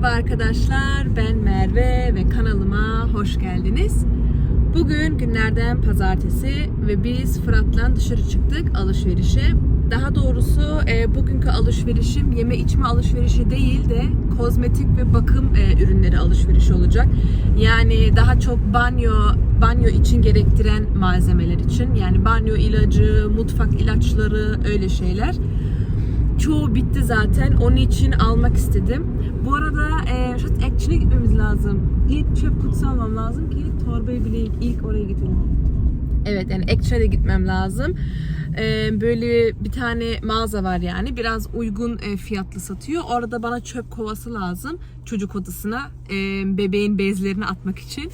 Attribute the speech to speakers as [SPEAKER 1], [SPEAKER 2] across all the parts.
[SPEAKER 1] Merhaba arkadaşlar, ben Merve ve kanalıma hoş geldiniz. Bugün günlerden pazartesi ve biz Fırat'la dışarı çıktık alışverişe. Daha doğrusu e, bugünkü alışverişim yeme içme alışverişi değil de kozmetik ve bakım e, ürünleri alışverişi olacak. Yani daha çok banyo banyo için gerektiren malzemeler için. Yani banyo ilacı, mutfak ilaçları öyle şeyler çoğu bitti zaten. Onun için almak istedim. Bu arada e, şu Action'a gitmemiz lazım. İlk çöp kutusu almam lazım ki torbayı bile ilk, ilk oraya gidelim. Evet yani Action'a da gitmem lazım. E, böyle bir tane mağaza var yani. Biraz uygun e, fiyatlı satıyor. Orada bana çöp kovası lazım. Çocuk odasına e, bebeğin bezlerini atmak için.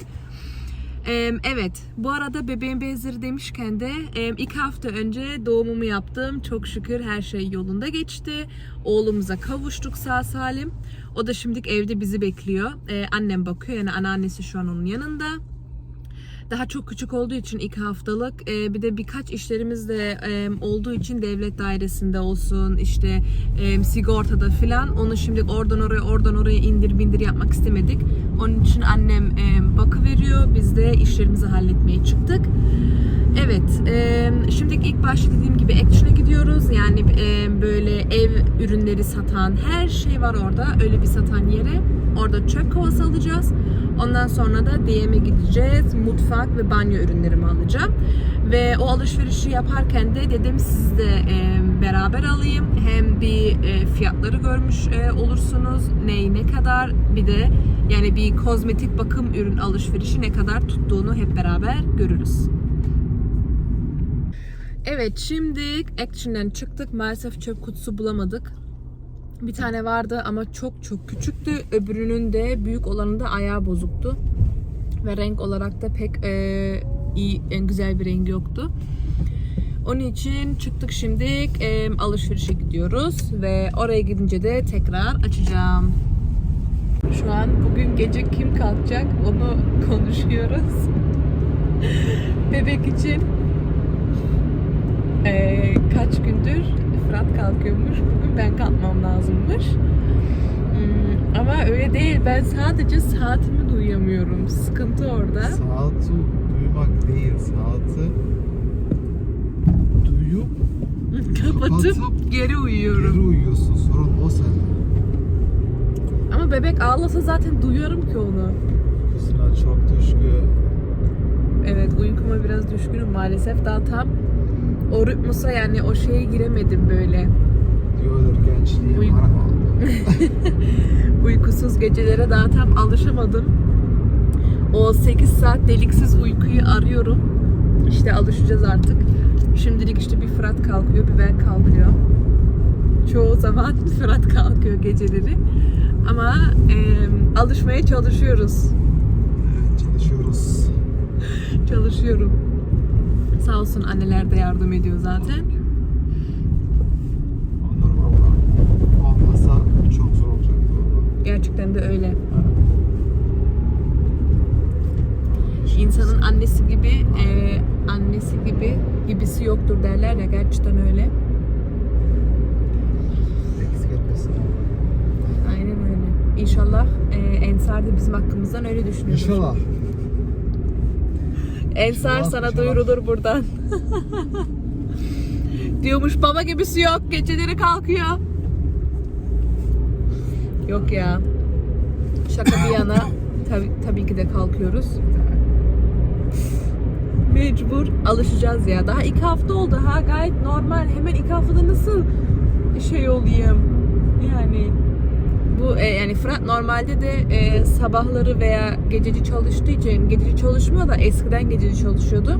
[SPEAKER 1] Evet, bu arada bebeğin bezleri demişken de e, iki hafta önce doğumumu yaptım. Çok şükür her şey yolunda geçti. Oğlumuza kavuştuk sağ salim. O da şimdilik evde bizi bekliyor. Ee, Annem bakıyor yani anneannesi şu an onun yanında. Daha çok küçük olduğu için iki haftalık e, bir de birkaç işlerimiz de e, olduğu için devlet dairesinde olsun işte e, sigortada filan onu şimdi oradan oraya oradan oraya indir bindir yapmak istemedik. Onun için annem e, bakıveriyor biz de işlerimizi halletmeye çıktık. Evet, e, şimdi ilk başta dediğim gibi Action'a gidiyoruz. Yani e, böyle ev ürünleri satan her şey var orada. Öyle bir satan yere. Orada çöp kovası alacağız. Ondan sonra da DM'e gideceğiz. Mutfak ve banyo ürünlerimi alacağım. Ve o alışverişi yaparken de dedim siz de e, beraber alayım. Hem bir e, fiyatları görmüş e, olursunuz. Neyi ne kadar bir de yani bir kozmetik bakım ürün alışverişi ne kadar tuttuğunu hep beraber görürüz. Evet şimdi Action'dan çıktık. Maalesef çöp kutusu bulamadık. Bir tane vardı ama çok çok küçüktü. Öbürünün de büyük olanında ayağı bozuktu. Ve renk olarak da pek e, iyi, en güzel bir rengi yoktu. Onun için çıktık şimdi e, alışverişe gidiyoruz ve oraya gidince de tekrar açacağım. Şu an bugün gece kim kalkacak onu konuşuyoruz. Bebek için ee, kaç gündür Fırat kalkıyormuş. Bugün ben kalkmam lazımmış. Hmm, ama öyle değil. Ben sadece saatimi duyamıyorum. Sıkıntı orada.
[SPEAKER 2] Saati duymak değil, saati duyup
[SPEAKER 1] Kapatıp
[SPEAKER 2] kapatıp
[SPEAKER 1] geri
[SPEAKER 2] geri
[SPEAKER 1] uyuyorum.
[SPEAKER 2] uyuyorsun. Sorun o sende.
[SPEAKER 1] Ama bebek ağlasa zaten duyuyorum ki onu.
[SPEAKER 2] Üstüne çok düşkün.
[SPEAKER 1] Evet uykuma biraz düşkünüm maalesef. Daha tam o ritmusa yani o şeye giremedim böyle.
[SPEAKER 2] Diyorlar gençliğe
[SPEAKER 1] Uy-. Uykusuz gecelere daha tam alışamadım. O 8 saat deliksiz uykuyu arıyorum. İşte alışacağız artık. Şimdilik işte bir Fırat kalkıyor, bir ben kalkıyor. Çoğu zaman Fırat kalkıyor geceleri. Ama e, alışmaya çalışıyoruz.
[SPEAKER 2] Evet, çalışıyoruz.
[SPEAKER 1] Çalışıyorum. Sağ olsun anneler de yardım ediyor zaten.
[SPEAKER 2] Onlar valla olmasa çok zor olacak.
[SPEAKER 1] Gerçekten de öyle. İnsanın annesi gibi e, annesi gibi gibisi yoktur derler ya gerçekten öyle.
[SPEAKER 2] Eksik etmesin.
[SPEAKER 1] Aynen öyle. İnşallah e, Ensar da bizim hakkımızdan öyle düşünüyor.
[SPEAKER 2] İnşallah.
[SPEAKER 1] Ensar sana
[SPEAKER 2] inşallah.
[SPEAKER 1] duyurulur buradan. Diyormuş baba gibisi yok. Geceleri kalkıyor. Yok ya. Şaka bir yana tabii, tabii ki de kalkıyoruz. Mecbur alışacağız ya. Daha iki hafta oldu ha gayet normal. Hemen iki haftada nasıl şey olayım? Yani bu e, yani Fırat normalde de e, sabahları veya gececi çalıştığı için gececi çalışmıyor da eskiden gececi çalışıyordu.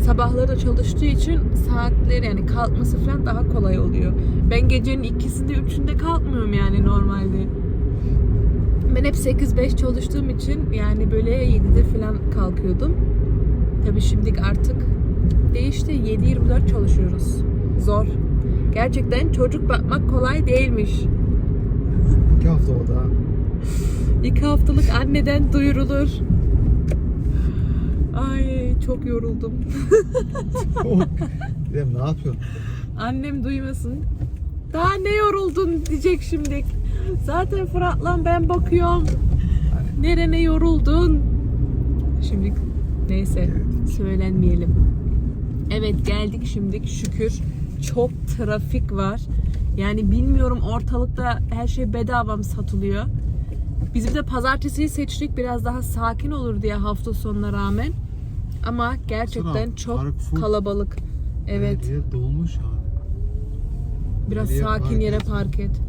[SPEAKER 1] Sabahları da çalıştığı için saatleri yani kalkması falan daha kolay oluyor. Ben gecenin ikisinde üçünde kalkmıyorum yani normalde. Ben hep 8-5 çalıştığım için yani böyle 7'de falan kalkıyordum. Tabii şimdi artık değişti. 7-24 çalışıyoruz. Zor. Gerçekten çocuk bakmak kolay değilmiş.
[SPEAKER 2] İki hafta oldu ha.
[SPEAKER 1] İki haftalık anneden duyurulur. Ay çok yoruldum.
[SPEAKER 2] Dedim ne yapıyorsun?
[SPEAKER 1] Annem duymasın. Daha ne yoruldun diyecek şimdi. Zaten Fırat'la ben bakıyorum. Nerene yoruldun? Şimdi neyse söylenmeyelim. Evet geldik şimdi şükür. Çok trafik var. Yani bilmiyorum ortalıkta her şey bedava mı satılıyor. Biz bir de pazartesiyi seçtik biraz daha sakin olur diye hafta sonuna rağmen. Ama gerçekten
[SPEAKER 2] Baksana,
[SPEAKER 1] çok
[SPEAKER 2] park
[SPEAKER 1] kalabalık. Evet.
[SPEAKER 2] Her yer dolmuş abi.
[SPEAKER 1] Biraz
[SPEAKER 2] Nereye
[SPEAKER 1] sakin
[SPEAKER 2] park
[SPEAKER 1] yere
[SPEAKER 2] et?
[SPEAKER 1] park et.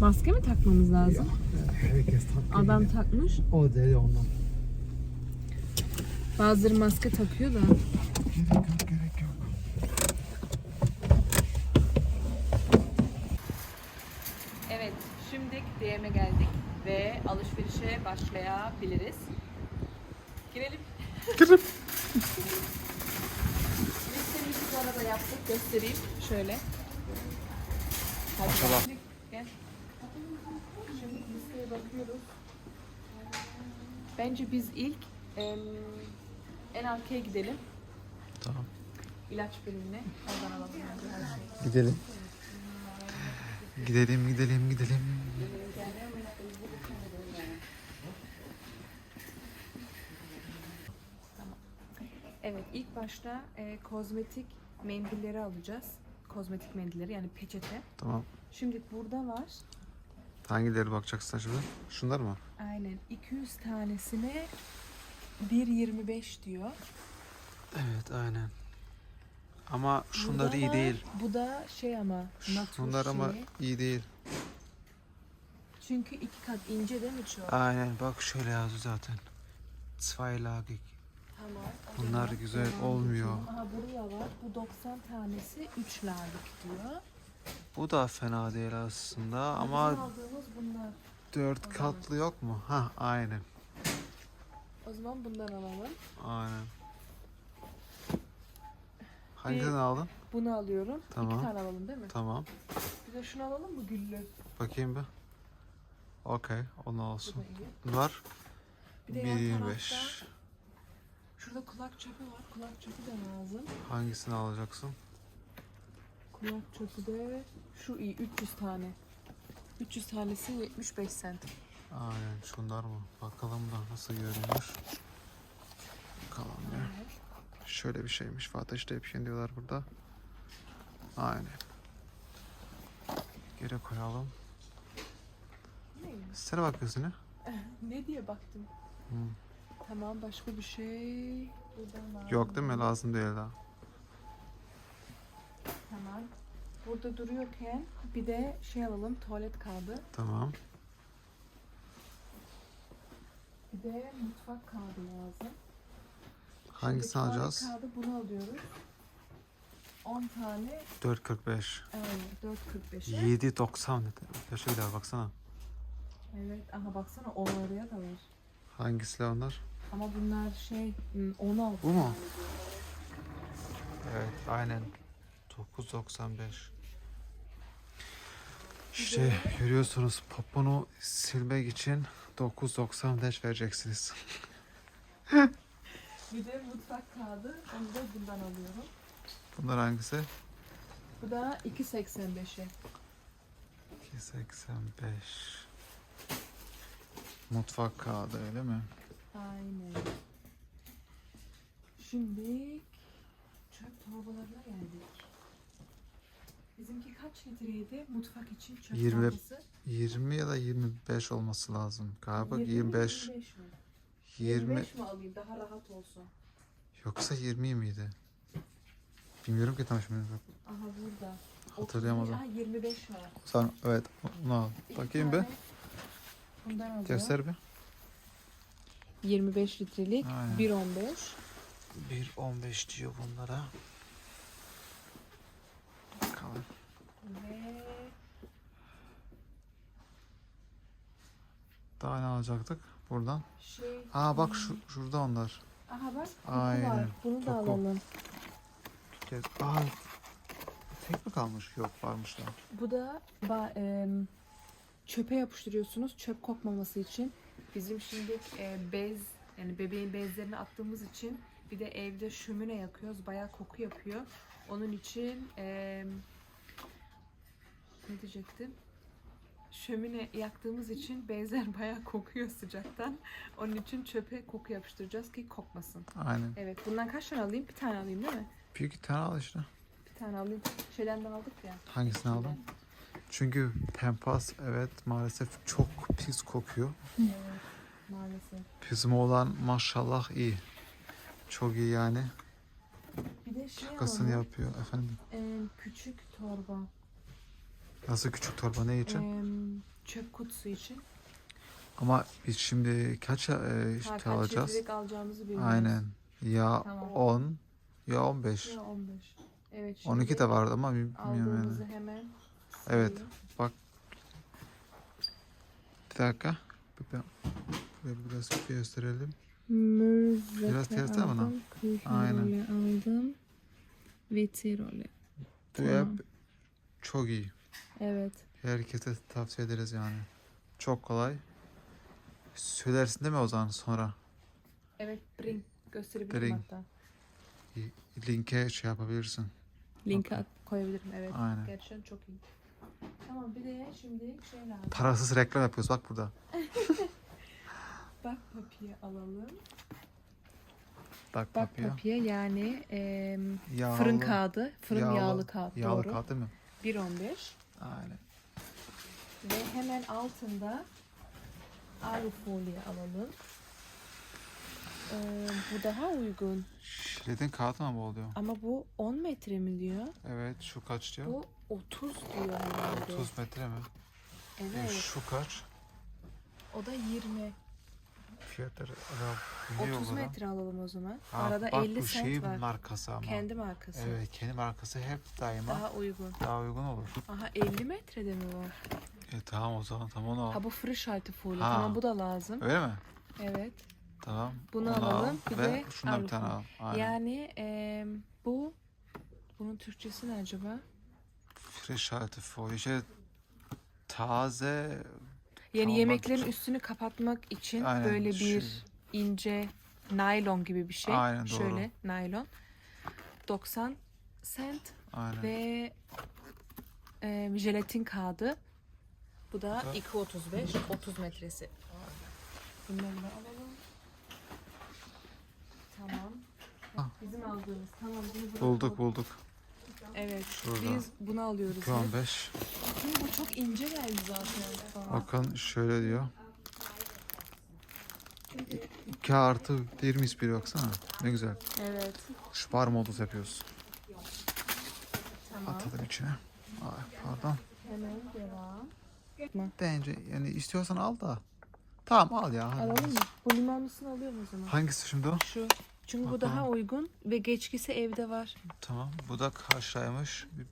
[SPEAKER 1] Maske mi takmamız lazım?
[SPEAKER 2] Herkes takıyor.
[SPEAKER 1] Adam takmış.
[SPEAKER 2] O deli ondan.
[SPEAKER 1] Bazıları maske takıyor da.
[SPEAKER 2] Gerek yok gerek yok.
[SPEAKER 1] Evet, şimdi DM'e geldik ve alışverişe başlayabiliriz. Girelim. Listemizi bu arada yaptık. Göstereyim. Şöyle. Hadi
[SPEAKER 2] Maşallah.
[SPEAKER 1] Gel. Gel. Şimdi listeye bakıyoruz. Bence biz ilk em, en arkaya gidelim.
[SPEAKER 2] Tamam.
[SPEAKER 1] İlaç bölümüne. Oradan alalım.
[SPEAKER 2] Gidelim. Gidelim gidelim gidelim.
[SPEAKER 1] Evet, ilk başta e, kozmetik mendilleri alacağız. Kozmetik mendilleri yani peçete.
[SPEAKER 2] Tamam.
[SPEAKER 1] Şimdi burada var.
[SPEAKER 2] Hangileri bakacaksın şimdi? Şunlar mı?
[SPEAKER 1] Aynen 200 tanesine 1.25 diyor.
[SPEAKER 2] Evet aynen. Ama şunlar
[SPEAKER 1] Burada
[SPEAKER 2] iyi
[SPEAKER 1] var,
[SPEAKER 2] değil.
[SPEAKER 1] Bu da şey ama
[SPEAKER 2] Şunlar ama
[SPEAKER 1] şeyi.
[SPEAKER 2] iyi değil.
[SPEAKER 1] Çünkü iki kat ince değil mi çok?
[SPEAKER 2] Aynen bak şöyle yazıyor zaten. Zweilagig.
[SPEAKER 1] Tamam. o
[SPEAKER 2] Bunlar
[SPEAKER 1] zaman
[SPEAKER 2] güzel
[SPEAKER 1] devam
[SPEAKER 2] olmuyor.
[SPEAKER 1] Aha buraya var. Bu 90 tanesi 3 larlık diyor.
[SPEAKER 2] Bu da fena değil aslında
[SPEAKER 1] Bizim
[SPEAKER 2] ama
[SPEAKER 1] aldığımız bunlar.
[SPEAKER 2] dört katlı yok mu? Ha aynen.
[SPEAKER 1] O zaman bundan alalım.
[SPEAKER 2] Aynen. Hangisini aldın?
[SPEAKER 1] Bunu alıyorum.
[SPEAKER 2] Tamam.
[SPEAKER 1] İki tane alalım değil mi?
[SPEAKER 2] Tamam.
[SPEAKER 1] Bir de şunu alalım mı güllü?
[SPEAKER 2] Bakayım bir. Okey, onu
[SPEAKER 1] Bu
[SPEAKER 2] olsun.
[SPEAKER 1] da iyi.
[SPEAKER 2] Bunlar
[SPEAKER 1] Bir de yan
[SPEAKER 2] 1.25.
[SPEAKER 1] tarafta şurada kulak çöpü var. Kulak çöpü de lazım.
[SPEAKER 2] Hangisini alacaksın?
[SPEAKER 1] Kulak çöpü de şu iyi 300 tane. 300 tanesi 75 cent.
[SPEAKER 2] Aynen şunlar mı? Bakalım da nasıl görünüyor. Bakalım ya. Şöyle bir şeymiş. Fatih Stäbchen diyorlar burada. Aynen. Geri koyalım. Sen bakıyorsun ne?
[SPEAKER 1] Ne diye baktım.
[SPEAKER 2] Hı.
[SPEAKER 1] Tamam başka bir şey. Buradan var
[SPEAKER 2] Yok değil mi? Lazım değil daha.
[SPEAKER 1] Tamam. Burada duruyorken bir de şey alalım tuvalet kağıdı.
[SPEAKER 2] Tamam.
[SPEAKER 1] Bir de mutfak kağıdı lazım.
[SPEAKER 2] Hangisini
[SPEAKER 1] Şimdi
[SPEAKER 2] alacağız?
[SPEAKER 1] Kağıdı bunu alıyoruz. 10 tane
[SPEAKER 2] 4.45.
[SPEAKER 1] aynen 4.45'e.
[SPEAKER 2] 7.90 dedi. Yaşa bir daha baksana.
[SPEAKER 1] Evet aha baksana onarıya da var.
[SPEAKER 2] Hangisiler onlar?
[SPEAKER 1] Ama bunlar şey hmm, 16.
[SPEAKER 2] Bu mu? Evet aynen. 9.95. İşte görüyorsunuz poponu silmek için 9.95 vereceksiniz.
[SPEAKER 1] Bir de mutfak kağıdı. Onu da bundan alıyorum.
[SPEAKER 2] Bunlar hangisi?
[SPEAKER 1] Bu da 2.85'e.
[SPEAKER 2] 2.85. Mutfak kağıdı öyle mi?
[SPEAKER 1] Aynen. Şimdi çöp torbalarına geldik. Bizimki kaç litreydi mutfak için çöp
[SPEAKER 2] 20.
[SPEAKER 1] torbası?
[SPEAKER 2] 20 ya da 25 olması lazım. Galiba
[SPEAKER 1] 20 mi,
[SPEAKER 2] 25.
[SPEAKER 1] 25 mi?
[SPEAKER 2] 20
[SPEAKER 1] 25 mi alayım daha rahat olsun?
[SPEAKER 2] yoksa 20 miydi? Bilmiyorum ki tam şimdi.
[SPEAKER 1] Aha burada.
[SPEAKER 2] Hatırlayamadım.
[SPEAKER 1] 30 Aha 25 var.
[SPEAKER 2] Sen evet onu al. Bakayım bir.
[SPEAKER 1] Bundan alıyorum.
[SPEAKER 2] Göster bir.
[SPEAKER 1] 25 litrelik
[SPEAKER 2] Aynen.
[SPEAKER 1] 1.15.
[SPEAKER 2] 1.15 diyor bunlara. Bakalım.
[SPEAKER 1] Ve
[SPEAKER 2] Daha ne alacaktık buradan?
[SPEAKER 1] şey...
[SPEAKER 2] Aa bak şu, şurada onlar.
[SPEAKER 1] Aha bak
[SPEAKER 2] Aynen,
[SPEAKER 1] var. Bunu da
[SPEAKER 2] koku.
[SPEAKER 1] alalım.
[SPEAKER 2] Gez. Aa tek mi kalmış? Yok varmış da.
[SPEAKER 1] Bu da ba- em, çöpe yapıştırıyorsunuz çöp kokmaması için. Bizim şimdi e, bez yani bebeğin bezlerini attığımız için Bir de evde şömine yakıyoruz. Bayağı koku yapıyor. Onun için eee, ne diyecektim? Şömine yaktığımız için benzer bayağı kokuyor sıcaktan. Onun için çöpe koku yapıştıracağız ki kokmasın.
[SPEAKER 2] Aynen.
[SPEAKER 1] Evet. Bundan kaç tane alayım? Bir tane alayım değil mi?
[SPEAKER 2] Büyük iki tane al işte.
[SPEAKER 1] Bir tane alayım. Şeyden de aldık ya.
[SPEAKER 2] Hangisini aldın? Çünkü pempas evet maalesef çok pis kokuyor.
[SPEAKER 1] Evet. Maalesef.
[SPEAKER 2] Bizim oğlan maşallah iyi. Çok iyi yani.
[SPEAKER 1] Bir de şey
[SPEAKER 2] Şakasını
[SPEAKER 1] alalım.
[SPEAKER 2] yapıyor efendim.
[SPEAKER 1] Eee, küçük torba.
[SPEAKER 2] Nasıl küçük torba ne için?
[SPEAKER 1] Eee, çöp kutusu için.
[SPEAKER 2] Ama biz şimdi kaç e, işte
[SPEAKER 1] kaç
[SPEAKER 2] alacağız?
[SPEAKER 1] litrelik alacağımızı bilmiyoruz.
[SPEAKER 2] Aynen. Ya
[SPEAKER 1] Tamam.
[SPEAKER 2] 10 ya 15.
[SPEAKER 1] Ya 15. Evet şimdi
[SPEAKER 2] 12 de vardı ama bilmiyorum yani.
[SPEAKER 1] hemen
[SPEAKER 2] Evet.
[SPEAKER 1] sayayım.
[SPEAKER 2] Bir dakika. Bir- ben- Buraya biraz gösterelim.
[SPEAKER 1] Mürzete
[SPEAKER 2] Biraz tersine bana.
[SPEAKER 1] aldım.
[SPEAKER 2] Aynen.
[SPEAKER 1] Aynen. aldım. Vitirole.
[SPEAKER 2] Bu
[SPEAKER 1] Tamam.
[SPEAKER 2] hep çok iyi.
[SPEAKER 1] Evet.
[SPEAKER 2] Herkese tavsiye ederiz yani. Çok kolay. Söylersin değil mi o zaman sonra?
[SPEAKER 1] Evet bring. Gösterebilirim
[SPEAKER 2] Bring.
[SPEAKER 1] hatta.
[SPEAKER 2] Linke şey yapabilirsin.
[SPEAKER 1] Linki
[SPEAKER 2] Okey.
[SPEAKER 1] at- koyabilirim evet.
[SPEAKER 2] Aynen.
[SPEAKER 1] Gerçekten çok iyi. Tamam bir de şimdi şey lazım.
[SPEAKER 2] Parasız reklam yapıyoruz bak burada.
[SPEAKER 1] Bak papiye alalım.
[SPEAKER 2] Bak
[SPEAKER 1] Bak
[SPEAKER 2] kapıya.
[SPEAKER 1] papiye yani em,
[SPEAKER 2] Yağlı,
[SPEAKER 1] fırın kağıdı. Fırın yağlı,
[SPEAKER 2] yağlı-
[SPEAKER 1] kağıt.
[SPEAKER 2] Yağlı
[SPEAKER 1] doğru.
[SPEAKER 2] kağıt değil mi?
[SPEAKER 1] 1.15.
[SPEAKER 2] Aynen.
[SPEAKER 1] Ve hemen altında alufolye alalım. Ee, bu daha uygun.
[SPEAKER 2] Şiletin kağıt mı oluyor?
[SPEAKER 1] Ama bu 10 metre mi diyor?
[SPEAKER 2] Evet şu kaç diyor?
[SPEAKER 1] Bu 30 diyor herhalde.
[SPEAKER 2] 30 metre mi? E,
[SPEAKER 1] Evet.
[SPEAKER 2] Şu kaç?
[SPEAKER 1] O da 20.
[SPEAKER 2] Fiyatları ara biliyor
[SPEAKER 1] 30
[SPEAKER 2] burada.
[SPEAKER 1] metre alalım o zaman.
[SPEAKER 2] Ha,
[SPEAKER 1] Arada
[SPEAKER 2] bak
[SPEAKER 1] 50
[SPEAKER 2] bu
[SPEAKER 1] sent
[SPEAKER 2] şeyin
[SPEAKER 1] var.
[SPEAKER 2] markası ama.
[SPEAKER 1] Kendi markası.
[SPEAKER 2] Evet kendi markası hep daima daha,
[SPEAKER 1] Daha uygun.
[SPEAKER 2] uygun olur.
[SPEAKER 1] Aha 50 metrede mi bu?
[SPEAKER 2] E tamam o zaman tamam onu al.
[SPEAKER 1] Ha bu Frischhaltefolie.
[SPEAKER 2] Ha.
[SPEAKER 1] Tamam bu da lazım.
[SPEAKER 2] Öyle mi?
[SPEAKER 1] Evet.
[SPEAKER 2] Tamam.
[SPEAKER 1] Bunu
[SPEAKER 2] onu
[SPEAKER 1] alalım,
[SPEAKER 2] Al.
[SPEAKER 1] bir
[SPEAKER 2] Ve
[SPEAKER 1] de
[SPEAKER 2] şundan bir tane al. Aynen.
[SPEAKER 1] Yani em, bu bunun Türkçesi ne acaba?
[SPEAKER 2] Frisch halte. İşte taze
[SPEAKER 1] Yani
[SPEAKER 2] Kalmak
[SPEAKER 1] yemeklerin
[SPEAKER 2] için.
[SPEAKER 1] üstünü kapatmak için
[SPEAKER 2] Aynen,
[SPEAKER 1] böyle bir ince naylon gibi bir şey.
[SPEAKER 2] Aynen, doğru.
[SPEAKER 1] Şöyle naylon. 90 cent
[SPEAKER 2] aynen.
[SPEAKER 1] ve e, jelatin kağıdı. Bu da
[SPEAKER 2] Bu da-
[SPEAKER 1] 2.35 30 metresi. Bunları da alalım. Tamam. Bizim aldığımız. Tamam bunu bırakalım.
[SPEAKER 2] Bulduk bulduk.
[SPEAKER 1] Evet.
[SPEAKER 2] Şurada.
[SPEAKER 1] Biz bunu alıyoruz. hep.
[SPEAKER 2] 215.
[SPEAKER 1] Bu çok ince geldi zaten. Falan.
[SPEAKER 2] Bakın şöyle diyor. 2 artı 1 mis bir baksana. Ne güzel.
[SPEAKER 1] Evet.
[SPEAKER 2] Şbar modus yapıyoruz.
[SPEAKER 1] Tamam.
[SPEAKER 2] Atalım içine. Ay, pardon.
[SPEAKER 1] Hemen devam.
[SPEAKER 2] Bence yani istiyorsan al da. Tamam al ya.
[SPEAKER 1] Alalım mı? Bu limonlusunu alıyorum o zaman.
[SPEAKER 2] Hangisi şimdi o?
[SPEAKER 1] Şu. Çünkü bu
[SPEAKER 2] Bakalım.
[SPEAKER 1] daha uygun ve geçkisi evde var.
[SPEAKER 2] Tamam. Bu da bir-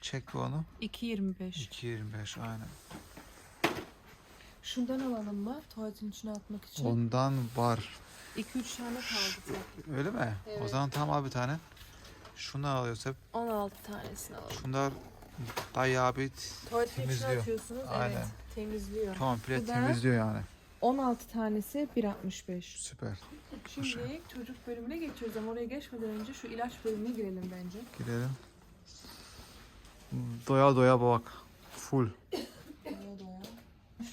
[SPEAKER 2] Çek bu onu.
[SPEAKER 1] 2.25.
[SPEAKER 2] 2.25 aynen.
[SPEAKER 1] Şundan alalım mı? Tuvaletin içine atmak için.
[SPEAKER 2] Ondan var.
[SPEAKER 1] 2-3 tane kaldı zaten.
[SPEAKER 2] Öyle mi? O
[SPEAKER 1] Evet.
[SPEAKER 2] zaman tamam al bir tane. Şundan alıyoruz hep.
[SPEAKER 1] 16 tanesini alalım.
[SPEAKER 2] Şunlar bayağı bir
[SPEAKER 1] Tuvaletin içine
[SPEAKER 2] temizliyor.
[SPEAKER 1] atıyorsunuz.
[SPEAKER 2] Aynen.
[SPEAKER 1] Evet. Temizliyor.
[SPEAKER 2] komple
[SPEAKER 1] Bu da-
[SPEAKER 2] temizliyor yani.
[SPEAKER 1] 16 tanesi 1.65.
[SPEAKER 2] Süper.
[SPEAKER 1] Şimdi çocuk bölümüne geçiyoruz ama oraya geçmeden önce şu ilaç bölümüne girelim bence.
[SPEAKER 2] Gidelim. Doya doya bak. Full.
[SPEAKER 1] Doya doya.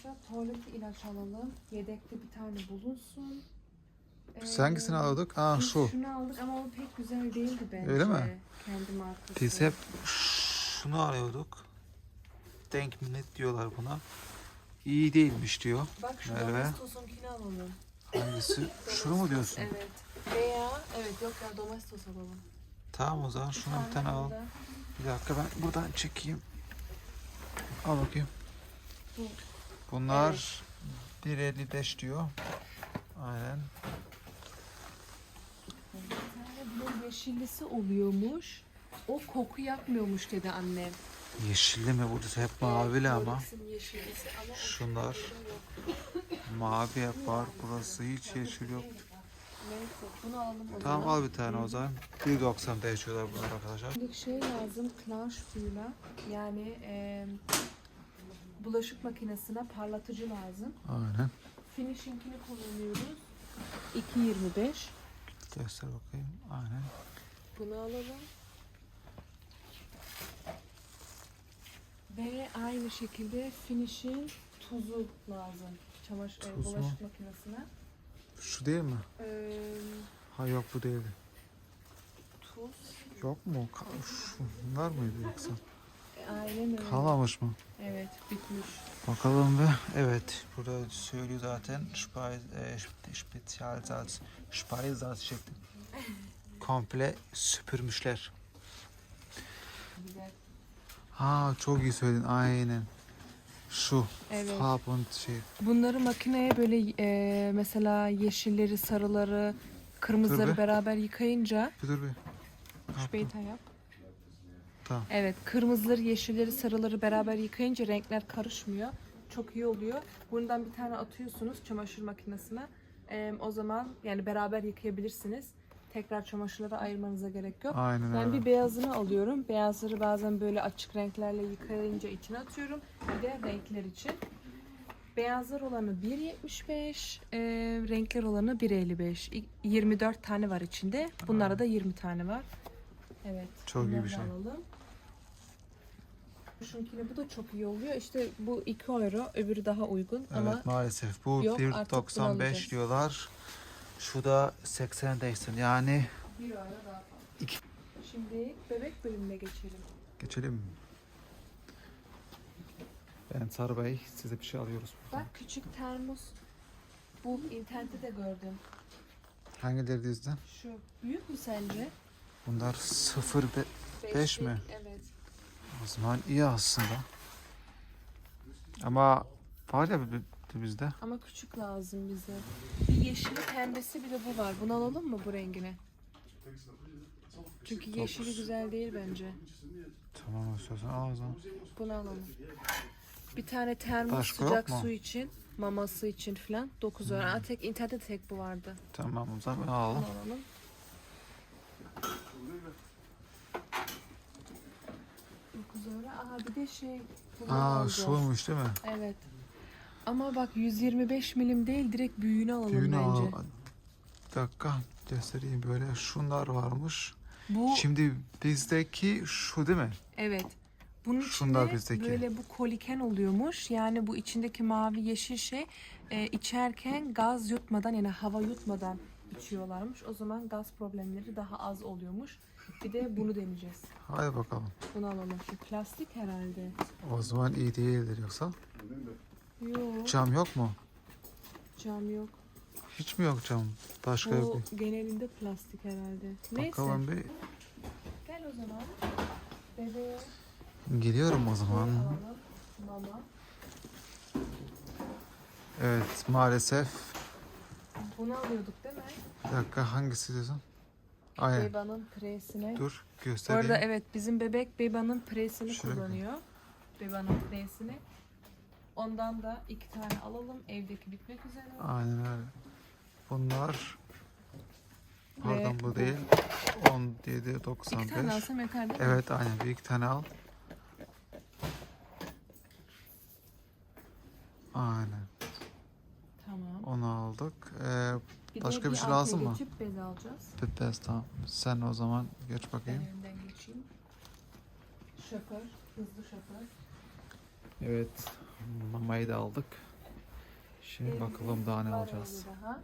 [SPEAKER 1] Şu tuvalet ilaç alalım. Yedekte bir tane bulunsun.
[SPEAKER 2] Biz hangisini alıyorduk? Aa
[SPEAKER 1] Biz
[SPEAKER 2] şu.
[SPEAKER 1] Şunu aldık ama o pek güzel değildi bence.
[SPEAKER 2] Öyle mi?
[SPEAKER 1] Kendi markası.
[SPEAKER 2] Biz hep şunu arıyorduk. Denk millet diyorlar buna. İyi değilmiş diyor.
[SPEAKER 1] Bak şu
[SPEAKER 2] Merve.
[SPEAKER 1] Domestos'unkini alalım.
[SPEAKER 2] Hangisi? Şunu mu diyorsun?
[SPEAKER 1] Evet. Veya evet yok ya Domestos alalım.
[SPEAKER 2] Tamam o zaman şunu bir tane al.
[SPEAKER 1] burada.
[SPEAKER 2] Bir dakika ben buradan çekeyim. Al bakayım.
[SPEAKER 1] Bu.
[SPEAKER 2] Bunlar 1.55 diyor. Aynen.
[SPEAKER 1] Bunun yeşillisi oluyormuş. O koku yapmıyormuş dedi annem.
[SPEAKER 2] Yeşilli mi burası? Hep mavili ama. Şunlar mavi hep var. Burası hiç yeşil yok.
[SPEAKER 1] Neyse bunu alalım o
[SPEAKER 2] Tamam
[SPEAKER 1] zaman.
[SPEAKER 2] al bir tane o zaman. 1.90'da yaşıyorlar bunlar arkadaşlar.
[SPEAKER 1] Şimdi şey lazım Klanş suyuna yani e, bulaşık makinesine parlatıcı lazım.
[SPEAKER 2] Aynen.
[SPEAKER 1] Finishing'ini kullanıyoruz. 2.25.
[SPEAKER 2] Göster bakayım. Aynen.
[SPEAKER 1] Bunu alalım. Ve aynı şekilde finish'in tuzu lazım. Çamaşır e,
[SPEAKER 2] Tuz mu?
[SPEAKER 1] bulaşık makinesine.
[SPEAKER 2] Şu değil mi?
[SPEAKER 1] Ee,
[SPEAKER 2] Ha yok bu değildi.
[SPEAKER 1] tuz.
[SPEAKER 2] Yok mu? Ka- Şunlar mıydı yoksa?
[SPEAKER 1] Aynen öyle.
[SPEAKER 2] Kalmamış mı?
[SPEAKER 1] Evet bitmiş.
[SPEAKER 2] Bakalım ve evet burada söylüyor zaten Speis, e, Speisalz şekli. Komple süpürmüşler.
[SPEAKER 1] Güzel.
[SPEAKER 2] Ha çok iyi söyledin aynen. Şu
[SPEAKER 1] Evet.
[SPEAKER 2] Farb und şey.
[SPEAKER 1] Bunları makineye böyle e, mesela yeşilleri, sarıları, kırmızıları
[SPEAKER 2] be.
[SPEAKER 1] beraber yıkayınca
[SPEAKER 2] Bir dur bir. Ne
[SPEAKER 1] yap.
[SPEAKER 2] Tamam.
[SPEAKER 1] Evet, kırmızıları, yeşilleri, sarıları beraber yıkayınca renkler karışmıyor. Çok iyi oluyor. Bundan bir tane atıyorsunuz çamaşır makinesine. Ee, o zaman yani beraber yıkayabilirsiniz. Tekrar çamaşırları ayırmanıza gerek yok.
[SPEAKER 2] Aynen
[SPEAKER 1] Ben
[SPEAKER 2] öyle.
[SPEAKER 1] bir beyazını alıyorum. Beyazları bazen böyle açık renklerle yıkayınca içine atıyorum. Bir de renkler için. Beyazlar olanı 1.75, e, renkler olanı 1.55. İ- 24 tane var içinde. Bunlarda da 20 tane var. Evet.
[SPEAKER 2] Çok iyi bir şey.
[SPEAKER 1] Alalım. Şunkine bu da çok iyi oluyor. İşte bu 2 euro, öbürü daha uygun
[SPEAKER 2] Evet
[SPEAKER 1] ama
[SPEAKER 2] maalesef bu
[SPEAKER 1] Yok, artık bunu
[SPEAKER 2] 1.95
[SPEAKER 1] alacağız.
[SPEAKER 2] diyorlar. Şu da 80 değsin. Yani
[SPEAKER 1] 1 euro daha fazla.
[SPEAKER 2] İki.
[SPEAKER 1] Şimdi bebek bölümüne geçelim.
[SPEAKER 2] geçelim. Ben Sarı Bey size bir şey alıyoruz.
[SPEAKER 1] Bak küçük termos. Bu internette de gördüm.
[SPEAKER 2] Hangileri dizden?
[SPEAKER 1] Şu büyük mü sence?
[SPEAKER 2] Bunlar 0 be- Beş mi?
[SPEAKER 1] Beşlik, Evet.
[SPEAKER 2] o zaman iyi aslında. Ama var ya bi- bizde.
[SPEAKER 1] Ama küçük lazım bize. Bir yeşili pembesi bir de bu var. Bunu alalım mı bu rengini? Çünkü yeşili güzel değil bence.
[SPEAKER 2] Tamam istiyorsan al o zaman.
[SPEAKER 1] Bunu alalım. Bir tane termos
[SPEAKER 2] Başka
[SPEAKER 1] sıcak su için, maması için falan 9 euro. Aa, tek internette tek bu vardı.
[SPEAKER 2] Tamam o zaman
[SPEAKER 1] Bunu
[SPEAKER 2] alalım.
[SPEAKER 1] alalım. Dokuz euro. Aha bir de şey.
[SPEAKER 2] Aa şuymuş değil mi?
[SPEAKER 1] Evet. Ama bak 125 milim değil direkt büyüğünü alalım
[SPEAKER 2] al.
[SPEAKER 1] bence.
[SPEAKER 2] Bir dakika göstereyim böyle şunlar varmış.
[SPEAKER 1] Bu
[SPEAKER 2] Şimdi bizdeki şu değil mi?
[SPEAKER 1] evet. Bunun
[SPEAKER 2] Şunlar
[SPEAKER 1] içinde
[SPEAKER 2] bizdeki.
[SPEAKER 1] böyle bu koliken oluyormuş. Yani bu içindeki mavi yeşil şey e, içerken gaz yutmadan yani hava yutmadan içiyorlarmış. O zaman gaz problemleri daha az oluyormuş. Bir de bunu deneyeceğiz.
[SPEAKER 2] Hadi bakalım.
[SPEAKER 1] Bunu alalım. Şu plastik herhalde.
[SPEAKER 2] O zaman iyi değildir yoksa.
[SPEAKER 1] Yok.
[SPEAKER 2] Cam yok mu?
[SPEAKER 1] Cam yok.
[SPEAKER 2] Hiç mi yok cam? Başka yok.
[SPEAKER 1] Bu genelinde plastik herhalde. Neyse.
[SPEAKER 2] Bakalım bir.
[SPEAKER 1] Gel o zaman. Bebeğe
[SPEAKER 2] Geliyorum o zaman.
[SPEAKER 1] Mama.
[SPEAKER 2] Evet maalesef.
[SPEAKER 1] Bunu alıyorduk değil mi?
[SPEAKER 2] Bir dakika hangisi diyorsun? Aynen.
[SPEAKER 1] Beba'nın presine.
[SPEAKER 2] Dur
[SPEAKER 1] Bu
[SPEAKER 2] göstereyim.
[SPEAKER 1] arada evet bizim bebek Beba'nın presini
[SPEAKER 2] Şöyle.
[SPEAKER 1] kullanıyor. Beba'nın presini. Ondan da iki tane alalım. Evdeki bitmek üzere.
[SPEAKER 2] Aynen öyle. Bunlar pardon
[SPEAKER 1] Ve
[SPEAKER 2] bu değil.
[SPEAKER 1] İki tane
[SPEAKER 2] 17.95.
[SPEAKER 1] alsam yeter değil mi?
[SPEAKER 2] Evet aynen bir iki tane al. Aynen
[SPEAKER 1] Tamam.
[SPEAKER 2] onu aldık. Ee,
[SPEAKER 1] Bir
[SPEAKER 2] Başka bir şey lazım mı?
[SPEAKER 1] geçip bez alacağız.
[SPEAKER 2] Pipes tamam. Sen o zaman geç
[SPEAKER 1] Ben
[SPEAKER 2] bakayım.
[SPEAKER 1] önden geçeyim. Şoför. Hızlı şoför.
[SPEAKER 2] Evet mamayı da aldık. Şimdi
[SPEAKER 1] Evde
[SPEAKER 2] bakalım daha ne alacağız.
[SPEAKER 1] Daha.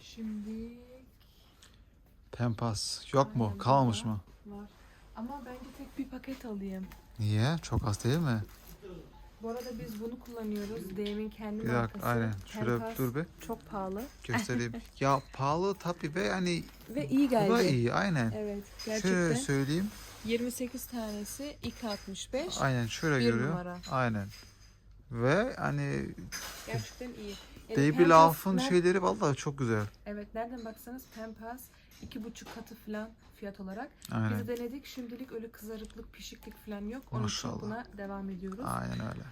[SPEAKER 1] Şimdi
[SPEAKER 2] Pempas yok mu?
[SPEAKER 1] Burada.
[SPEAKER 2] mı?
[SPEAKER 1] var. Ama bence tek bir paket alayım.
[SPEAKER 2] Niye? Çok az değil mi?
[SPEAKER 1] Bu arada biz bunu kullanıyoruz. DM'in kendi
[SPEAKER 2] Bir
[SPEAKER 1] markası.
[SPEAKER 2] dakika aynen. Şuraya
[SPEAKER 1] Pempas
[SPEAKER 2] dur bir
[SPEAKER 1] Çok pahalı.
[SPEAKER 2] göstereyim. ya pahalı tabii ve hani
[SPEAKER 1] Ve iyi
[SPEAKER 2] bu
[SPEAKER 1] geldi.
[SPEAKER 2] da iyi aynen.
[SPEAKER 1] Evet
[SPEAKER 2] Şöyle
[SPEAKER 1] gerçekten.
[SPEAKER 2] söyleyeyim.
[SPEAKER 1] 28 tanesi 2.65.
[SPEAKER 2] Aynen şöyle
[SPEAKER 1] Bir
[SPEAKER 2] görüyor.
[SPEAKER 1] numara.
[SPEAKER 2] Aynen. Ve hani
[SPEAKER 1] Gerçekten iyi. Yani
[SPEAKER 2] Laugh'ın
[SPEAKER 1] ner-
[SPEAKER 2] şeyleri vallahi çok güzel.
[SPEAKER 1] Evet nereden baksanız Pampas iki buçuk katı falan fiyat olarak.
[SPEAKER 2] Aynen.
[SPEAKER 1] Biz denedik şimdilik öyle kızarıklık pişiklik falan yok. Onun
[SPEAKER 2] Maşallah.
[SPEAKER 1] için buna devam ediyoruz.
[SPEAKER 2] Aynen öyle.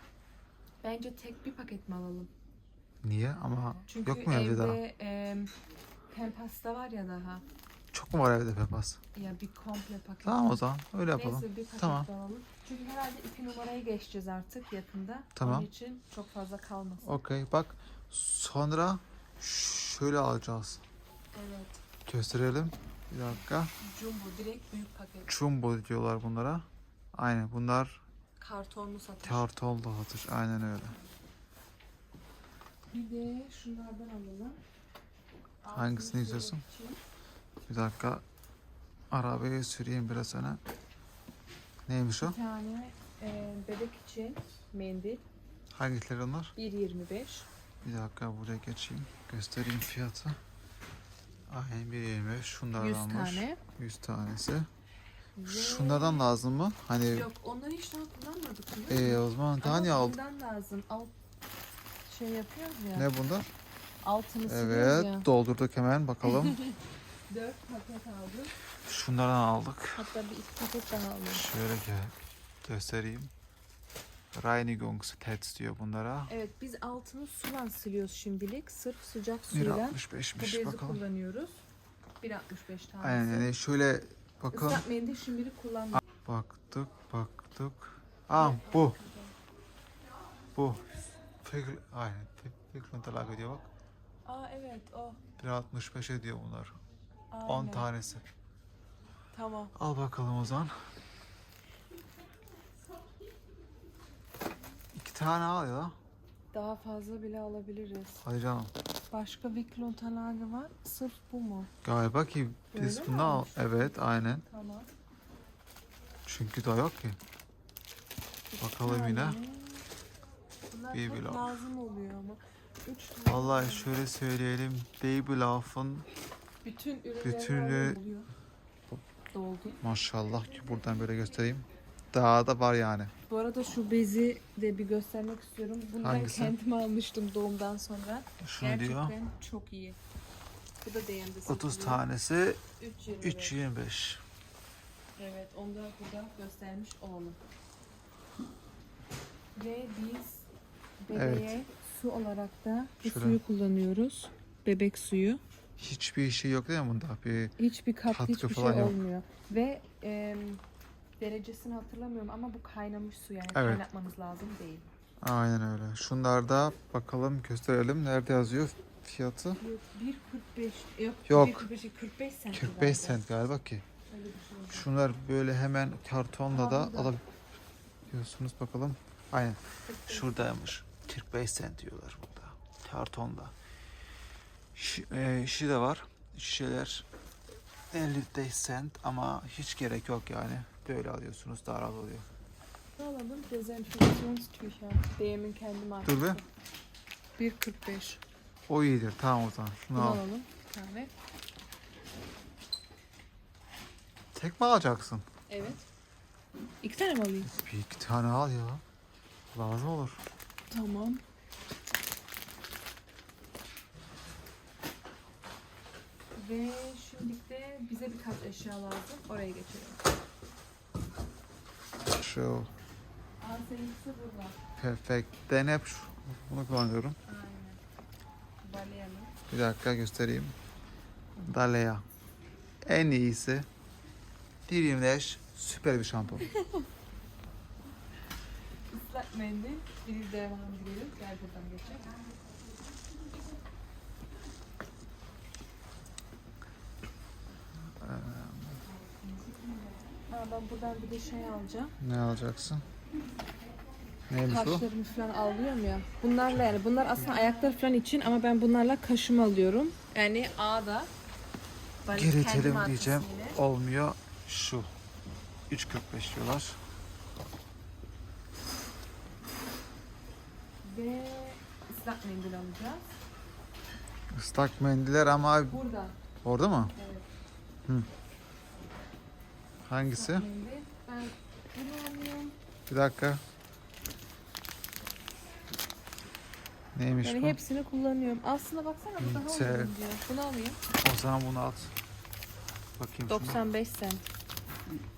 [SPEAKER 1] Bence tek bir paket mi alalım?
[SPEAKER 2] Niye? Ama
[SPEAKER 1] Çünkü
[SPEAKER 2] yok mu evde daha?
[SPEAKER 1] e, Pampas da var ya daha.
[SPEAKER 2] Çok mu var evde Pepas?
[SPEAKER 1] Ya bir komple paket.
[SPEAKER 2] Tamam o zaman öyle yapalım.
[SPEAKER 1] Neyse bir paket
[SPEAKER 2] Tamam.
[SPEAKER 1] alalım. Çünkü herhalde iki numarayı geçeceğiz artık yakında.
[SPEAKER 2] Tamam.
[SPEAKER 1] Onun için çok fazla kalmasın.
[SPEAKER 2] Okey bak sonra şöyle alacağız.
[SPEAKER 1] Evet.
[SPEAKER 2] Gösterelim. Bir dakika.
[SPEAKER 1] Jumbo direkt büyük paket.
[SPEAKER 2] Jumbo diyorlar bunlara. Aynen bunlar
[SPEAKER 1] Kartonlu satış.
[SPEAKER 2] karton dağıtır. Aynen öyle.
[SPEAKER 1] Bir de şunlardan alalım.
[SPEAKER 2] Hangisini istiyorsun? Bir dakika. Arabayı süreyim biraz öne. Neymiş o?
[SPEAKER 1] Bir tane e, bebek için mendil.
[SPEAKER 2] Hangileri onlar?
[SPEAKER 1] 1.25.
[SPEAKER 2] Bir dakika buraya geçeyim. Göstereyim fiyatı. Aynen 1.25. Şunlardan
[SPEAKER 1] 100
[SPEAKER 2] var.
[SPEAKER 1] tane.
[SPEAKER 2] 100 tanesi.
[SPEAKER 1] Ve-
[SPEAKER 2] Şunlardan lazım mı? Hani
[SPEAKER 1] Yok onları hiç daha kullanmadık
[SPEAKER 2] ee, o zaman daha niye aldın?
[SPEAKER 1] bundan lazım. Alt şey yapıyoruz ya.
[SPEAKER 2] Ne bunlar?
[SPEAKER 1] Altını
[SPEAKER 2] Evet
[SPEAKER 1] ya.
[SPEAKER 2] doldurduk hemen bakalım.
[SPEAKER 1] 4 paket aldım.
[SPEAKER 2] Şunlardan aldık.
[SPEAKER 1] Hatta bir iki paket daha aldım.
[SPEAKER 2] Şöyle gel göstereyim. Reinigungstest diyor bunlara.
[SPEAKER 1] Evet biz altını sulan siliyoruz şimdilik. Sırf sıcak suyla bu
[SPEAKER 2] 1.65'miş
[SPEAKER 1] bezi
[SPEAKER 2] bakalım.
[SPEAKER 1] kullanıyoruz. 1.65 tanesi.
[SPEAKER 2] Aynen yani şöyle bakın.
[SPEAKER 1] Islak mendil şimdilik kullanmıyoruz.
[SPEAKER 2] Baktık baktık. Aa bu bu. Fikir, aynen. Fikrin talak ediyor bak.
[SPEAKER 1] Aa evet o.
[SPEAKER 2] 1.65 ediyor bunlar.
[SPEAKER 1] Aynen.
[SPEAKER 2] 10 tanesi.
[SPEAKER 1] Tamam.
[SPEAKER 2] Al bakalım o zaman. Tane al ya.
[SPEAKER 1] Daha fazla bile alabiliriz.
[SPEAKER 2] Hadi canım.
[SPEAKER 1] Başka Viklon talagı var. Sırf bu mu?
[SPEAKER 2] Galiba ki biz
[SPEAKER 1] Öyle mi
[SPEAKER 2] bunu al.
[SPEAKER 1] almıştık?
[SPEAKER 2] Evet aynen.
[SPEAKER 1] Tamam.
[SPEAKER 2] Çünkü daha yok ki. Bakalım yine.
[SPEAKER 1] Bunlar
[SPEAKER 2] Bir
[SPEAKER 1] çok lazım oluyor ama. Üç tane
[SPEAKER 2] Vallahi şöyle söyleyelim. Baby Love'ın
[SPEAKER 1] bütün ürünleri
[SPEAKER 2] Bütünü-
[SPEAKER 1] oluyor. Doldu.
[SPEAKER 2] maşallah ki buradan böyle göstereyim. Daha da var yani.
[SPEAKER 1] Bu arada şu bezi de bir göstermek istiyorum. Bunu
[SPEAKER 2] Hangisi?
[SPEAKER 1] ben kendime almıştım doğumdan sonra.
[SPEAKER 2] Şunu
[SPEAKER 1] Gerçekten
[SPEAKER 2] diyor.
[SPEAKER 1] çok iyi. Bu da DM'de
[SPEAKER 2] 30
[SPEAKER 1] satılıyor.
[SPEAKER 2] tanesi
[SPEAKER 1] 3.25.
[SPEAKER 2] 3.25.
[SPEAKER 1] Evet, onu da burada göstermiş olalım. Ve biz bebeğe su olarak da bu
[SPEAKER 2] Şöyle.
[SPEAKER 1] suyu kullanıyoruz. Bebek suyu.
[SPEAKER 2] Hiçbir şey yok değil mi bunda? Bir
[SPEAKER 1] Hiçbir katkı, hiçbir şey
[SPEAKER 2] yok.
[SPEAKER 1] olmuyor. Ve e, derecesini hatırlamıyorum ama bu kaynamış su yani
[SPEAKER 2] Evet.
[SPEAKER 1] kaynatmanız lazım değil.
[SPEAKER 2] aynen öyle. Şunlarda bakalım gösterelim. Nerede yazıyor fiyatı?
[SPEAKER 1] Yok 1.45 yok,
[SPEAKER 2] Yok.
[SPEAKER 1] 1.45 değil, 45 cent.
[SPEAKER 2] 45
[SPEAKER 1] galiba.
[SPEAKER 2] cent galiba ki.
[SPEAKER 1] Öyle bir şey.
[SPEAKER 2] Şunlar böyle hemen kartonla
[SPEAKER 1] Aa,
[SPEAKER 2] da
[SPEAKER 1] burada.
[SPEAKER 2] alabiliyorsunuz bakalım. Aynen. Şuradaymış. 45 cent diyorlar burada. Kartonda. Şi, e, şişe de var. Şişeler 55 cent ama hiç gerek yok yani. Böyle alıyorsunuz daha rahat oluyor.
[SPEAKER 1] Ne alalım? Dezenfeksiyonstücher. DM'in kendi markası.
[SPEAKER 2] Dur be.
[SPEAKER 1] 1.45.
[SPEAKER 2] O iyidir. Tamam o zaman. Şunu
[SPEAKER 1] Bunu
[SPEAKER 2] al.
[SPEAKER 1] alalım. Bir tane.
[SPEAKER 2] Tek mi alacaksın?
[SPEAKER 1] Evet. İki tane mi alayım?
[SPEAKER 2] Bir iki tane al ya. Lazım olur.
[SPEAKER 1] Tamam. Ve şimdi de bize birkaç eşya lazım. Oraya geçelim.
[SPEAKER 2] Şu
[SPEAKER 1] burada.
[SPEAKER 2] perfect. Ben hep şu, bunu kullanıyorum.
[SPEAKER 1] Aynen.
[SPEAKER 2] Bir dakika göstereyim. Dalea. En iyisi. Dirimleş. Süper bir şampuan.
[SPEAKER 1] Islak mendil. Bir devam edelim. Buradan geçelim. Ha, ben buradan bir de şey alacağım.
[SPEAKER 2] ne alacaksın? Neymiş bu?
[SPEAKER 1] Kaşlarımı falan alıyorum ya. Bunlarla yani bunlar aslında ayaklar falan için ama ben bunlarla kaşımı alıyorum. Yani A'da. Ben kendi
[SPEAKER 2] Giritelim
[SPEAKER 1] markası
[SPEAKER 2] diyeceğim. Olmuyor. Şu. 3.45 diyorlar.
[SPEAKER 1] Ve ıslak mendil alacağız.
[SPEAKER 2] Islak mendiller ama
[SPEAKER 1] Burada.
[SPEAKER 2] orada mı?
[SPEAKER 1] Evet.
[SPEAKER 2] Hangisi?
[SPEAKER 1] Ben bunu alıyorum.
[SPEAKER 2] Bir dakika. Neymiş
[SPEAKER 1] Yani
[SPEAKER 2] bu?
[SPEAKER 1] hepsini kullanıyorum. Aslında baksana bu daha
[SPEAKER 2] Güzel.
[SPEAKER 1] uygun diyor. Bunu alayım.
[SPEAKER 2] O zaman bunu at. Bakayım şuna.
[SPEAKER 1] 95 cent.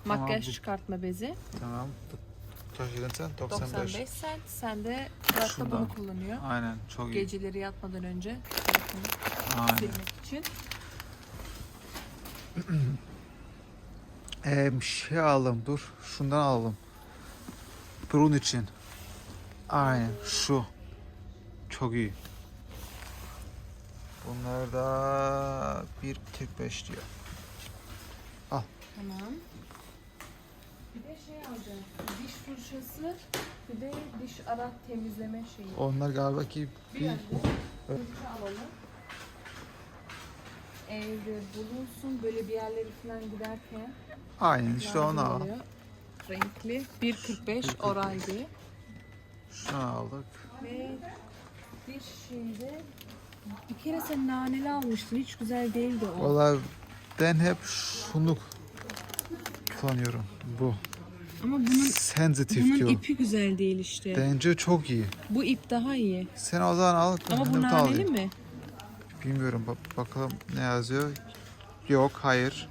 [SPEAKER 2] Tamam,
[SPEAKER 1] Makyaj
[SPEAKER 2] bu-
[SPEAKER 1] çıkartma bezi.
[SPEAKER 2] Tamam. Kaç dedin sen? 95.
[SPEAKER 1] 95 cent. Sen de Fırat da
[SPEAKER 2] Şundan.
[SPEAKER 1] bunu kullanıyor.
[SPEAKER 2] Aynen çok iyi.
[SPEAKER 1] Geceleri yatmadan önce
[SPEAKER 2] Aynen.
[SPEAKER 1] silmek için.
[SPEAKER 2] Ee, bir şey alalım dur. Şundan alalım. Burun için. Aynen şu. Çok iyi. Bunlar da 1.45 diyor.
[SPEAKER 1] Tamam. Bir de şey alacağız. Diş fırçası bir de diş arak temizleme şeyi.
[SPEAKER 2] Onlar galiba ki
[SPEAKER 1] Bir
[SPEAKER 2] bir...
[SPEAKER 1] Fırça alalım. Evde bulunsun böyle bir yerlere falan giderken.
[SPEAKER 2] Aynen işte
[SPEAKER 1] lazım
[SPEAKER 2] onu al.
[SPEAKER 1] oluyor. Renkli. 1.45 oraydı.
[SPEAKER 2] Şunu aldık.
[SPEAKER 1] Ve diş şeyde bir kere sen naneli almıştın. Hiç güzel değildi o.
[SPEAKER 2] Valla ben hep şunu kullanıyorum. Bu.
[SPEAKER 1] Ama bunun
[SPEAKER 2] Sensitif
[SPEAKER 1] bunun
[SPEAKER 2] diyor.
[SPEAKER 1] ipi güzel değil işte.
[SPEAKER 2] Bence çok iyi.
[SPEAKER 1] Bu ip daha iyi.
[SPEAKER 2] Sen o zaman al.
[SPEAKER 1] Ama
[SPEAKER 2] ben
[SPEAKER 1] bu
[SPEAKER 2] de
[SPEAKER 1] naneli
[SPEAKER 2] alayım.
[SPEAKER 1] mi?
[SPEAKER 2] Bilmiyorum. Bak- bakalım ne yazıyor. Yok hayır.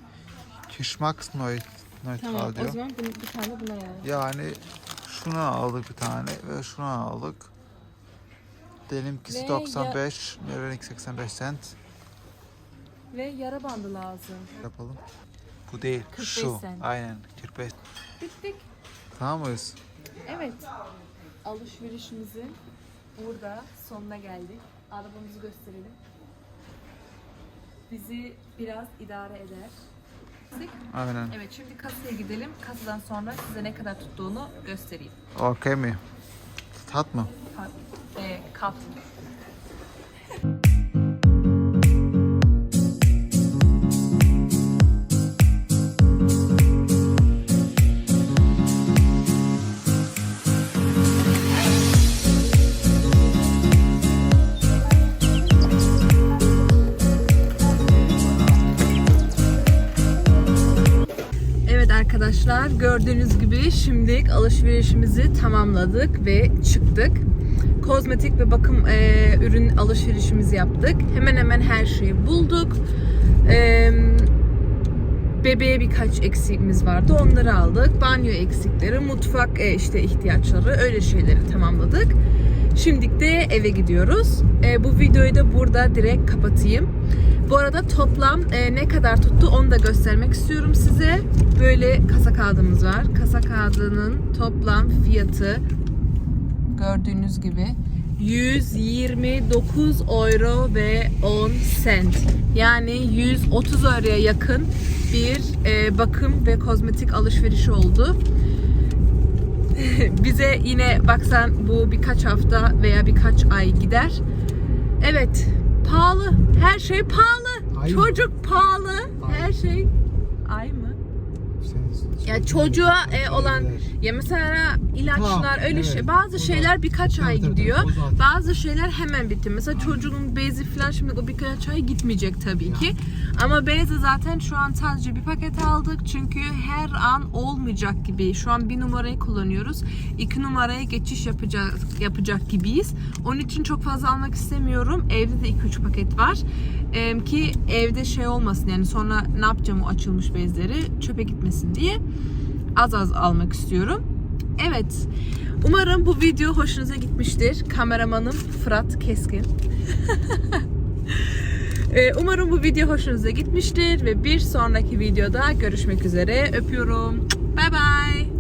[SPEAKER 2] Geschmacksneu neutral
[SPEAKER 1] Tamam
[SPEAKER 2] diyor.
[SPEAKER 1] o zaman bunu, bir tane buna alalım.
[SPEAKER 2] Yani şunu aldık bir tane ve şunu aldık. Benimkisi
[SPEAKER 1] Ve ya-
[SPEAKER 2] 95, Nerenik 85 cent.
[SPEAKER 1] Ve yara bandı lazım.
[SPEAKER 2] Yapalım. Bu değil,
[SPEAKER 1] 45
[SPEAKER 2] şu.
[SPEAKER 1] cent.
[SPEAKER 2] Aynen, 45.
[SPEAKER 1] Bittik.
[SPEAKER 2] Tamam mıyız?
[SPEAKER 1] Evet. Alışverişimizin burada sonuna geldik. Arabamızı gösterelim. Bizi biraz idare eder.
[SPEAKER 2] Aynen.
[SPEAKER 1] Evet şimdi kasaya gidelim. Kasadan sonra size ne kadar tuttuğunu göstereyim.
[SPEAKER 2] Okey mi? Tat mı?
[SPEAKER 1] Ha, e, kat. Arkadaşlar gördüğünüz gibi şimdi alışverişimizi tamamladık ve çıktık. Kozmetik ve bakım e, ürün alışverişimizi yaptık. Hemen hemen her şeyi bulduk. E, bebeğe birkaç eksiğimiz vardı. Onları aldık. Banyo eksikleri, mutfak e, işte ihtiyaçları öyle şeyleri tamamladık. Şimdi de eve gidiyoruz. E, bu videoyu da burada direkt kapatayım. Bu arada toplam e, ne kadar tuttu onu da göstermek istiyorum size. Böyle kasa kağıdımız var. Kasa kağıdının toplam fiyatı gördüğünüz gibi 129 euro ve 10 cent. Yani 130 euroya yakın bir e, bakım ve kozmetik alışverişi oldu. Bize yine baksan bu birkaç hafta veya birkaç ay gider. Evet, pahalı. Her şey pahalı.
[SPEAKER 2] Ay?
[SPEAKER 1] Çocuk pahalı.
[SPEAKER 2] Ay.
[SPEAKER 1] Her şey ay mı? Ya çocuğa e, olan ya mesela ilaçlar öyle
[SPEAKER 2] evet.
[SPEAKER 1] şey bazı şeyler birkaç ay
[SPEAKER 2] Tabii,
[SPEAKER 1] gidiyor.
[SPEAKER 2] o zaten.
[SPEAKER 1] Bazı şeyler hemen bitti. Mesela çocuğun bezi falan şimdi o birkaç ay gitmeyecek tabii ki. Ama bezi zaten şu an sadece bir paket aldık. Çünkü her an olmayacak gibi. Şu an bir numarayı kullanıyoruz. iki numaraya geçiş yapacak yapacak gibiyiz. Onun için çok fazla almak istemiyorum. Evde de 2-3 paket var. Ee, ki evde şey olmasın yani sonra ne yapacağım o açılmış bezleri çöpe gitmesin diye az az almak istiyorum. Evet. Umarım bu video hoşunuza gitmiştir. Kameramanım Fırat Keskin. Ee, Umarım bu video hoşunuza gitmiştir ve bir sonraki videoda görüşmek üzere. Öpüyorum. Bye bye.